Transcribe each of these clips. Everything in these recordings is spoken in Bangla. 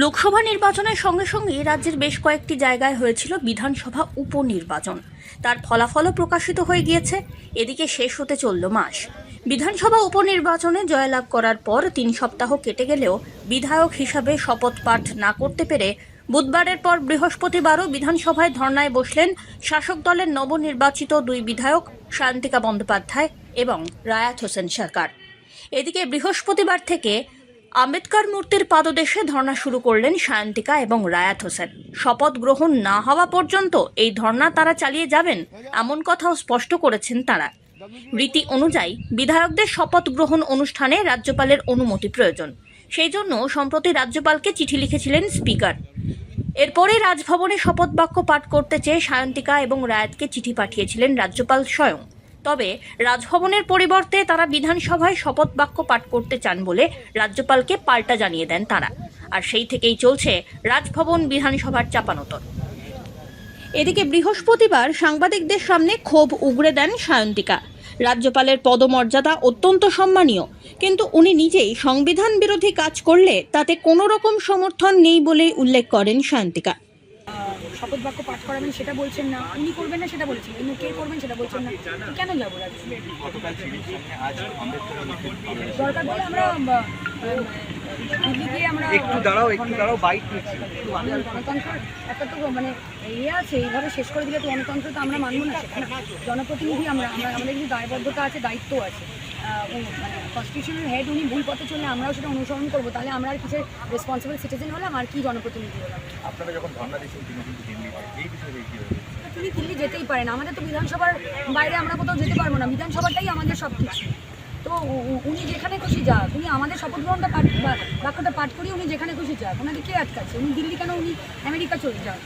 লোকসভা নির্বাচনের সঙ্গে সঙ্গে রাজ্যের বেশ কয়েকটি জায়গায় হয়েছিল বিধানসভা উপনির্বাচন। তার ফলাফলও প্রকাশিত হয়ে গিয়েছে। এদিকে শেষ হতে চলল মাস। বিধানসভা উপনির্বাচনে জয়লাভ করার পর তিন সপ্তাহ কেটে গেলেও বিধায়ক হিসাবে শপথ পাঠ না করতে পেরে বুধবারের পর বৃহস্পতিবারও বিধানসভায় ধর্নায় বসলেন শাসক দলের নবনির্বাচিত দুই বিধায়ক শান্তিকা বন্দ্যোপাধ্যায় এবং রায়াত হোসেন সরকার। এদিকে বৃহস্পতিবার থেকে আম্বেদকর মূর্তির পাদদেশে ধর্না শুরু করলেন সায়ন্তিকা এবং রায়াত হোসেন। শপথ গ্রহণ না হওয়া পর্যন্ত এই ধর্না তারা চালিয়ে যাবেন, এমন কথাও স্পষ্ট করেছেন তারা। রীতি অনুযায়ী বিধায়কদের শপথ গ্রহণ অনুষ্ঠানে রাজ্যপালের অনুমতি প্রয়োজন। সেই জন্য সম্প্রতি রাজ্যপালকে চিঠি লিখেছিলেন স্পিকার। এরপরে রাজভবনে শপথ বাক্য পাঠ করতে চেয়ে সায়ন্তিকা এবং রায়াতকে চিঠি পাঠিয়েছিলেন রাজ্যপাল স্বয়ং। তবে রাজভবনের পরিবর্তে তারা বিধানসভায় শপথ বাক্য পাঠ করতে চান বলে রাজ্যপালকে পাল্টা জানিয়ে দেন তারা। আর সেই থেকেই চলছে রাজভবন বিধানসভার চাপানোতর। এদিকে বৃহস্পতিবার সাংবাদিকদের সামনে ক্ষোভ উগড়ে দেন সায়ন্তিকা। রাজ্যপালের পদমর্যাদা অত্যন্ত সম্মানীয়। কিন্তু উনি নিজেই সংবিধান বিরোধী কাজ করলে তাতে কোনো রকম সমর্থন নেই বলে উল্লেখ করেন সায়ন্তিকা। শপথ বাক্য পাঠ করাবেন সেটা বলছেন না। উনি করবেন না সেটা বলছেন কিন্তু কে করবেন সেটা বলছেন না। কেন যাব? দরকার পড়লে আমরা দিল্লি গিয়ে আমরা একটু দাঁড়াও একটু দাঁড়াও বাইক নিচ্ছি আমাদের গণতন্ত্র একটা তো মানে ইয়ে আছে এইভাবে শেষ করে দিলে তো গণতন্ত্র তো আমরা মানবো না সেখানে। জনপ্রতিনিধি আমরা আমরা আমাদের কিন্তু দায়বদ্ধতা আছে দায়িত্ব আছে। মানে কনস্টিটিউশনাল হেড উনি ভুল পথে চললে আমরাও সেটা অনুসরণ করব। তাহলে আমরা আর কিছু রেসপন্সিবল সিটিজেন হলাম? আর কি জনপ্রতিনিধি হলাম? আপনারা যখন ধর্ণা দিচ্ছেন তিনি কিন্তু দিল্লিতে এই বিষয়ে কি তিনি দিল্লি যেতেই পারেন। আমাদের তো বিধানসভার বাইরে আমরা কোথাও যেতে পারব না। বিধানসভাটাই আমাদের সব কিছু তো উনি যেখানে খুশি যাক উনি আমাদের শপথ গ্রহণটা পাঠ বা- বাক্যটা পাঠ করিয়ে উনি যেখানে খুশি যাক। ওনাকে কে আটকাচ্ছে? উনি দিল্লি কেন উনি আমেরিকা চলে যান?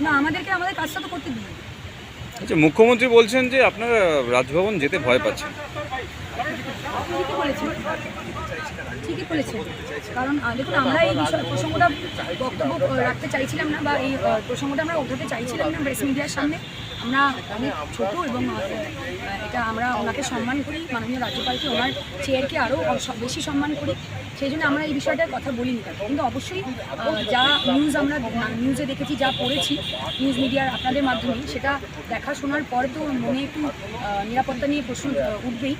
না আমাদেরকে আমাদের কাজটা তো করতে দিন। আচ্ছা মুখ্যমন্ত্রী বলছেন যে আপনারা রাজভবন যেতে ভয় পাচ্ছেন। ঠিকই বলেছেন। ঠিকই বলেছেন। কারণ দেখুন, আমরা এই বিষয়, প্রসঙ্গটা বক্তব্য রাখতে চাইছিলাম না বা এই প্রসঙ্গটা আমরা ওঠাতে চাইছিলাম না প্রেস মিডিয়ার সামনে। আমরা অনেক ছোটো এবং এটা আমরা ওনাকে সম্মান করি, মাননীয় রাজ্যপালকে, ওনার চেয়ারকে আরও বেশি সম্মান করি। সেই জন্য আমরা এই বিষয়টার কথা বলিনি কিন্তু অবশ্যই যা নিউজ আমরা নিউজে দেখেছি, যা পড়েছি নিউজ মিডিয়ার আপনাদের মাধ্যমে, সেটা দেখা শোনার পর তো মনে একটু নিরাপত্তা নিয়ে প্রশ্ন উঠবেই।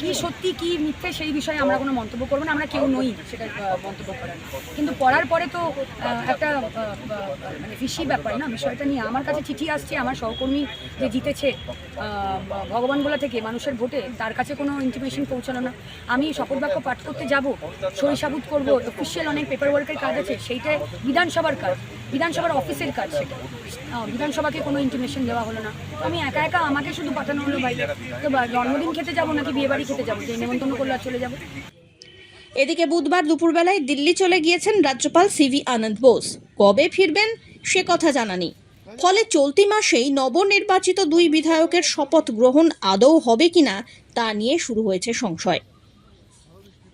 কি সত্যি, কি মিথ্যে সেই বিষয়ে আমরা কোনো মন্তব্য করব না, আমরা কেউ নই সেটা মন্তব্য করার। কিন্তু পড়ার পরে তো একটা মানে ফিসি ব্যাপার না, বিষয়টা নিয়ে আমার কাছে চিঠি আসছে, আমার সহকর্মী যে জিতেছে ভগবানগোলা থেকে মানুষের ভোটে, তার কাছে কোনো ইন্টিমেশন পৌঁছালো না। আমি শপথ বাক্য পাঠ করতে যাব সই সাবুত করব অফিসিয়াল অনেক পেপার ওয়ার্কের কাজ আছে, সেইটা বিধানসভার কাজ, বিধানসভার অফিসের কাজ সেটা। বিধানসভাকে কোনো ইন্টিমেশন দেওয়া হলো না। আমি একা একা আমাকে শুধু পাঠানো হলো বাইরে। তো জন্মদিন খেতে যাব নাকি বিয়ে বাড়ি খেতে যাব? যে নেমন্তন্ন করলে চলে যাব। এদিকে বুধবার দুপুরবেলায় দিল্লি চলে গিয়েছেন রাজ্যপাল সিভি আনন্দ বোস। কবে ফিরবেন সে কথা জানা নেই। ফলে চলতি মাসেই নবনির্বাচিত দুই বিধায়কের শপথ গ্রহণ আদৌ হবে কিনা তা নিয়ে শুরু হয়েছে সংশয়।